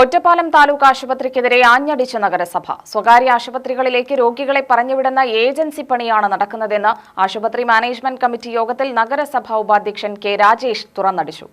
ഒറ്റപ്പാലം താലൂക്ക് ആശുപത്രിക്കെതിരെ ആഞ്ഞടിച്ച നഗരസഭ. സ്വകാര്യ ആശുപത്രികളിലേക്ക് രോഗികളെ പറഞ്ഞുവിടുന്ന ഏജൻസി പണിയാണ് നടക്കുന്നതെന്ന് ആശുപത്രി മാനേജ്മെന്റ് കമ്മിറ്റി യോഗത്തിൽ നഗരസഭാ ഉപാധ്യക്ഷൻ കെ രാജേഷ് തുറന്നടിച്ചു.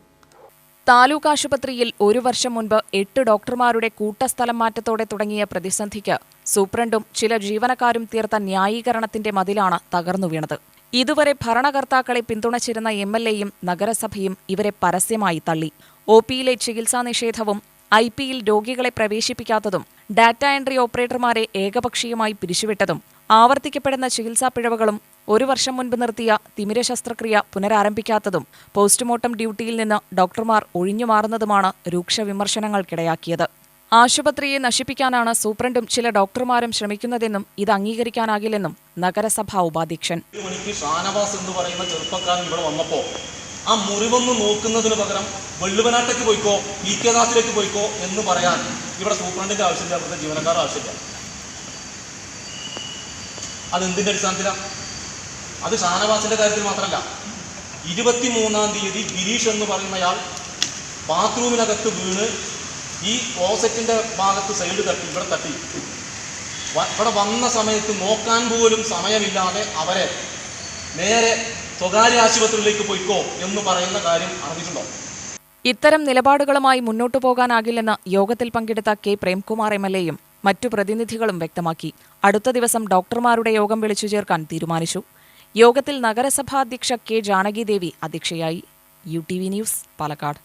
താലൂക്ക് ആശുപത്രിയിൽ ഒരു വർഷം മുൻപ് എട്ട് ഡോക്ടർമാരുടെ കൂട്ടസ്ഥലം മാറ്റത്തോടെ തുടങ്ങിയ പ്രതിസന്ധിക്ക് സൂപ്രണ്ടും ചില ജീവനക്കാരും തീർത്ത ന്യായീകരണത്തിന്റെ മതിലാണ് തകർന്നു വീണത്. ഇതുവരെ ഭരണകർത്താക്കളെ പിന്തുണച്ചിരുന്ന എം എൽ എയും നഗരസഭയും ഇവരെ പരസ്യമായി തള്ളി. ഒ പിയിലെ ചികിത്സാ നിഷേധവും ഐ പിയിൽ രോഗികളെ പ്രവേശിപ്പിക്കാത്തതും ഡാറ്റ എൻട്രി ഓപ്പറേറ്റർമാരെ ഏകപക്ഷീയമായി പിരിച്ചുവിട്ടതും ആവർത്തിക്കപ്പെടുന്ന ചികിത്സാ പിഴവുകളും ഒരു വർഷം മുൻപ് നിർത്തിയ തിമിര ശസ്ത്രക്രിയ പുനരാരംഭിക്കാത്തതും പോസ്റ്റ്മോർട്ടം ഡ്യൂട്ടിയിൽ നിന്ന് ഡോക്ടർമാർ ഒഴിഞ്ഞുമാറുന്നതുമാണ് രൂക്ഷ വിമർശനങ്ങൾക്കിടയാക്കിയത്. ആശുപത്രിയെ നശിപ്പിക്കാനാണ് സൂപ്രണ്ടും ചില ഡോക്ടർമാരും ശ്രമിക്കുന്നതെന്നും ഇത് അംഗീകരിക്കാനാകില്ലെന്നും നഗരസഭാ ഉപാധ്യക്ഷൻ. എന്ന് പറയുന്ന ചെറുപ്പക്കാരൻ ഇവിടെ വന്നപ്പോ ആ മുറിവൊന്ന് നോക്കുന്നതിന് പകരം വെള്ളുവനാട്ടേക്ക് പോയിക്കോ ഇ കെ ദാസിലേക്ക് പോയിക്കോ എന്ന് പറയാൻ ഇവിടെ സൂപ്രണ്ടിന്റെ ആവശ്യമില്ല അവിടുത്തെ ജീവനക്കാരുടെ ആവശ്യമില്ല. അതെന്തിന്റെ അടിസ്ഥാനത്തിലാണ് അത് ഷാനവാസിന്റെ കാര്യത്തിൽ മാത്രമല്ല. ഇരുപത്തിമൂന്നാം തീയതി ഗിരീഷ് എന്ന് പറയുന്നയാൾ ബാത്റൂമിനകത്ത് വീണ് ഈ ക്ലോസറ്റിന്റെ ഭാഗത്ത് സൈഡ് തട്ടി ഇവിടെ തട്ടി. ഇവിടെ വന്ന സമയത്ത് നോക്കാൻ പോലും സമയമില്ലാതെ അവരെ നേരെ സ്വകാര്യ ആശുപത്രിയിലേക്ക് പോയിക്കോ എന്ന് പറയുന്ന കാര്യം അറിഞ്ഞിട്ടുണ്ടോ? ഇത്തരം നിലപാടുകളുമായി മുന്നോട്ടു പോകാനാകില്ലെന്ന് യോഗത്തിൽ പങ്കെടുത്ത കെ പ്രേംകുമാർ എം എൽ എയും മറ്റു പ്രതിനിധികളും വ്യക്തമാക്കി. അടുത്ത ദിവസം ഡോക്ടർമാരുടെ യോഗം വിളിച്ചു ചേർക്കാൻ തീരുമാനിച്ചു. യോഗത്തിൽ നഗരസഭാ അധ്യക്ഷ കെ ജാനകിദേവി അധ്യക്ഷയായി. U T V news Palakkad.